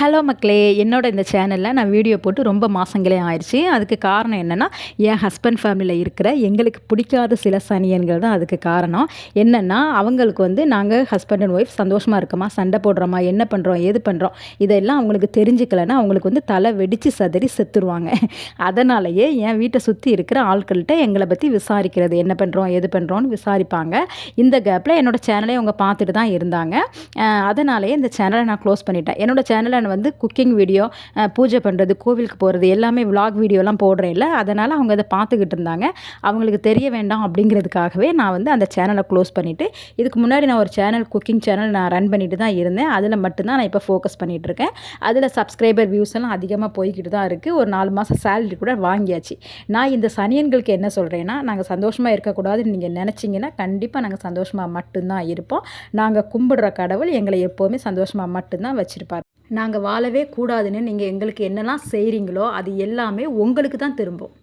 Hello மக்களே என்னோட இந்த சேனலில் நான் வீடியோ போட்டு ரொம்ப மாதங்களே ஆயிடுச்சு அதுக்கு காரணம் என்னென்னா என் ஹஸ்பண்ட் ஃபேமிலியில் இருக்கிற எங்களுக்கு பிடிக்காத சில சனியன்கள் தான் அதுக்கு காரணம். என்னென்னா அவங்களுக்கு வந்து நாங்கள் ஹஸ்பண்ட் அண்ட் ஒய்ஃப் சந்தோஷமாக இருக்கோமா? சண்டை போடுறோமா? என்ன பண்ணுறோம் ஏது பண்ணுறோம் இதெல்லாம் அவங்களுக்கு தெரிஞ்சுக்கலைன்னா அவங்களுக்கு வந்து தலை வெடித்து சதறி செத்துருவாங்க. அதனாலேயே என் வீட்டை சுற்றி இருக்கிற ஆட்கள்கிட்ட எங்களை பற்றி விசாரிக்கிறது. என்ன பண்ணுறோம் எது பண்ணுறோன்னு விசாரிப்பாங்க. இந்த கேப்பில் என்னோடய சேனலை அவங்க பார்த்துட்டு தான் இருந்தாங்க. அதனாலேயே இந்த சேனலை நான் க்ளோஸ் பண்ணிட்டேன். என்னோடய சேனலை நான் வந்து குக்கிங் வீடியோ பூஜை பண்ணுறது கோவிலுக்கு போகிறது எல்லாமே விலாக் வீடியோலாம் போடுறேன் இல்லை. அதனால் அவங்க அதை பார்த்துக்கிட்டு இருந்தாங்க. அவங்களுக்கு தெரிய வேண்டாம் அப்படிங்கிறதுக்காகவே நான் வந்து அந்த சேனலை க்ளோஸ் பண்ணிவிட்டு இதுக்கு முன்னாடி நான் ஒரு சேனல் குக்கிங் சேனல் நான் ரன் பண்ணிட்டு தான் இருந்தேன். அதில் மட்டும்தான் நான் இப்போ ஃபோக்கஸ் பண்ணிகிட்ருக்கேன் அதில் சப்ஸ்கிரைபர் வியூஸ் எல்லாம் அதிகமாக போய்கிட்டு தான் இருக்குது ஒரு நாலு மாதம் சேலரி கூட வாங்கியாச்சு. நான் இந்த சனியன்களுக்கு என்ன சொல்கிறேன்னா நாங்கள் சந்தோஷமாக இருக்கக்கூடாதுன்னு நீங்கள் நினச்சிங்கன்னா கண்டிப்பாக நாங்கள் சந்தோஷமாக மட்டும்தான் இருப்போம். நாங்கள் கும்பிடுற கடவுள் எங்களை எப்போவுமே சந்தோஷமாக மட்டும்தான் வச்சுருப்பார். நாங்கள் வாழவே கூடாதுன்னு நீங்கள் எங்களுக்கு என்னெல்லாம் செய்கிறீங்களோ அது எல்லாமே உங்களுக்கு தான் திரும்பும்.